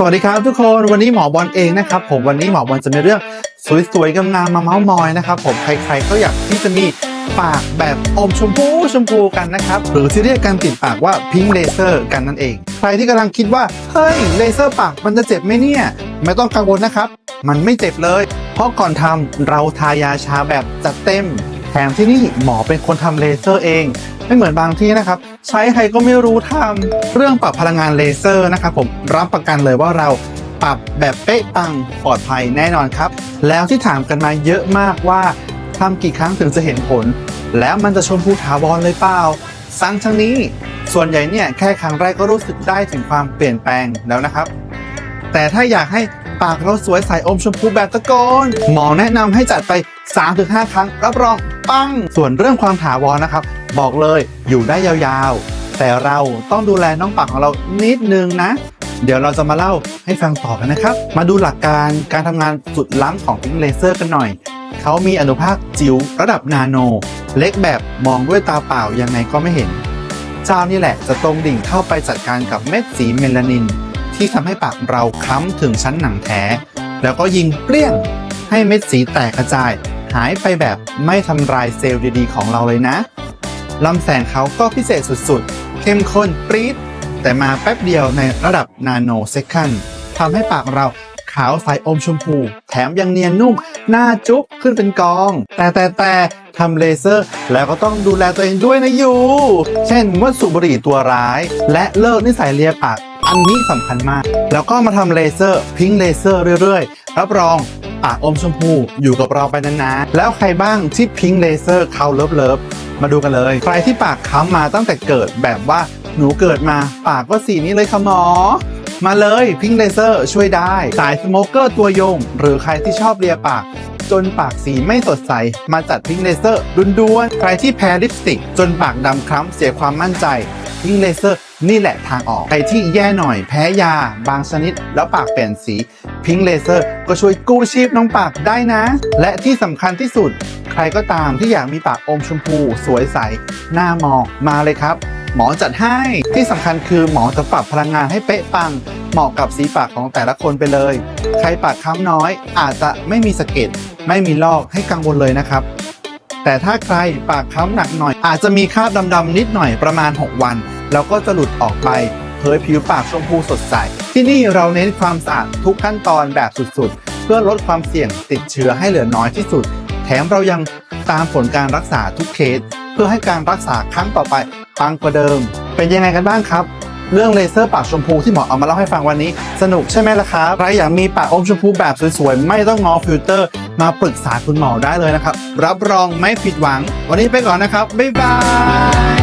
สวัสดีครับทุกคนวันนี้หมอบอลเองนะครับผมวันนี้หมอบอลจะมีเรื่องสวยๆงามมาเมาส์มอยนะครับผมใครๆก็อยากที่จะมีปากแบบอมชมพูชมพูกันนะครับหรือที่เรียกการติดปากว่าพิงเลเซอร์กันนั่นเอง ใครที่กำลังคิดว่าเฮ้ยเลเซอร์ปากมันจะเจ็บไหมเนี่ย ไม่ต้องกังวลนะครับ มันไม่เจ็บเลย เพราะก่อนทำเราทายาชาแบบจัดเต็ม แถมที่นี่หมอเป็นคนทำเลเซอร์เอง ไม่เหมือนบางที่นะครับ ใช้ใครก็ไม่รู้ทำเรื่องปรับพลังงานเลเซอร์นะครับผมรับประกันเลยว่าเราปรับแบบเป๊ะปังปลอดภัยแน่นอนครับ แล้วที่ถามกันมาเยอะมากว่าทำกี่ครั้งถึงจะเห็นผล แล้วมันจะชมพูถาวรเลยเปล่าสังทั้งนี้ส่วนใหญ่เนี่ยแค่ครั้งแรกก็รู้สึกได้ถึงความเปลี่ยนแปลงแล้วนะครับ แต่ถ้าอยากให้ปากเราสวยใสอมชมพูแบบตะโกนหมอแนะนำให้จัดไป 3-5 ครั้งรับรอง ปัง ส่วนเรื่องความถาวรนะครับ บอกเลยอยู่ได้ยาวๆ แต่เราต้องดูแลน้องปากของเรานิดนึงนะ เดี๋ยวเราจะมาเล่าให้ฟังต่อกันนะครับ มาดูหลักการการทำงานสุดล้ำของพิงเลเซอร์กันหน่อย เขามีอนุภาคจิ๋วระดับนาโน เล็กแบบมองด้วยตาเปล่ายังไงก็ไม่เห็น เจ้านี่แหละจะตรงดิ่งเข้าไปจัดการกับเม็ดสีเมลานิน ที่ทำให้ปากเราคล้ำถึงชั้นหนังแท้ แล้วก็ยิงเปรี้ยงให้เม็ดสีแตกกระจาย หายไปแบบไม่ทำลายเซลล์ดีๆของเราเลยนะลำแสงเขาก็พิเศษสุดๆ เข้มข้นปรี๊ดแต่มาแป๊บเดียวในระดับนาโนเซคันทำให้ปากเราขาวใสอมชมพู แถมยังเนียนนุ่ม หน้าจุ๊บขึ้นเป็นกอง แต่แต่แต่ทำเลเซอร์ แล้วก็ต้องดูแลตัวเองด้วยนะยูเช่นงดสูบบุหรี่ตัวร้าย และเลิกนิสัยเลียปากอันนี้สำคัญมาก แล้วก็มาทำเลเซอร์ พิงเลเซอร์เรื่อยๆ รับรอง ปากอมชมพูอยู่กับเราไปนานๆ แล้วใครบ้างที่พิงเลเซอร์เขาเลิฟเลิฟๆมาดูกันเลย ใครที่ปากค้ำมาตั้งแต่เกิดแบบว่าหนูเกิดมาปากก็สีนี้เลยค่ะหมอ มาเลยพิงเลเซอร์ช่วยได้ สายสโมเกอร์ตัวยง หรือใครที่ชอบเลียปาก จนปากสีไม่สดใส มาจัดพิงเลเซอร์ดุนด้วนใครที่แพ้ลิปสติก จนปากดำคล้ำเสียความมั่นใจ พิงเลเซอร์นี่แหละทางออกใครที่แย่หน่อยแพ้ยา บางชนิด แล้วปากเปลี่ยนสีพิงเลเซอร์ก็ช่วยกู้ชีพน้องปากได้นะ และที่สำคัญที่สุด ใครก็ตามที่อยากมีปากอมชมพู สวยใส หน้ามองมาเลยครับ หมอจัดให้ที่สำคัญคือหมอจะปรับพลังงานให้เป๊ะปัง เหมาะกับสีปากของแต่ละคนไปเลย ใครปากค้ำน้อย อาจจะไม่มีสะเก็ดไม่มีลอกให้กังวลเลยนะครับ แต่ถ้าใครปากค้ำหนักหน่อย อาจจะมีคราบดำๆนิดหน่อยประมาณ 6 วัน แล้วก็จะหลุดออกไปเผยผิวปากชมพูสดใส ที่นี่เราเน้นความสะอาดทุกขั้นตอนแบบสุดๆ เพื่อลดความเสี่ยงติดเชื้อให้เหลือน้อยที่สุด แถมเรายังตามผลการรักษาทุกเคส เพื่อให้การรักษาครั้งต่อไปปังกว่าเดิม เป็นยังไงกันบ้างครับ เรื่องเลเซอร์ปากชมพูที่หมอเอามาเล่าให้ฟังวันนี้ สนุกใช่ไหมล่ะครับใครอยากมีปากอมชมพูแบบสวยๆ ไม่ต้องงอฟิลเตอร์ มาปรึกษาคุณหมอได้เลยนะครับ รับรองไม่ผิดหวัง วันนี้ไปก่อนนะครับ บ๊ายบาย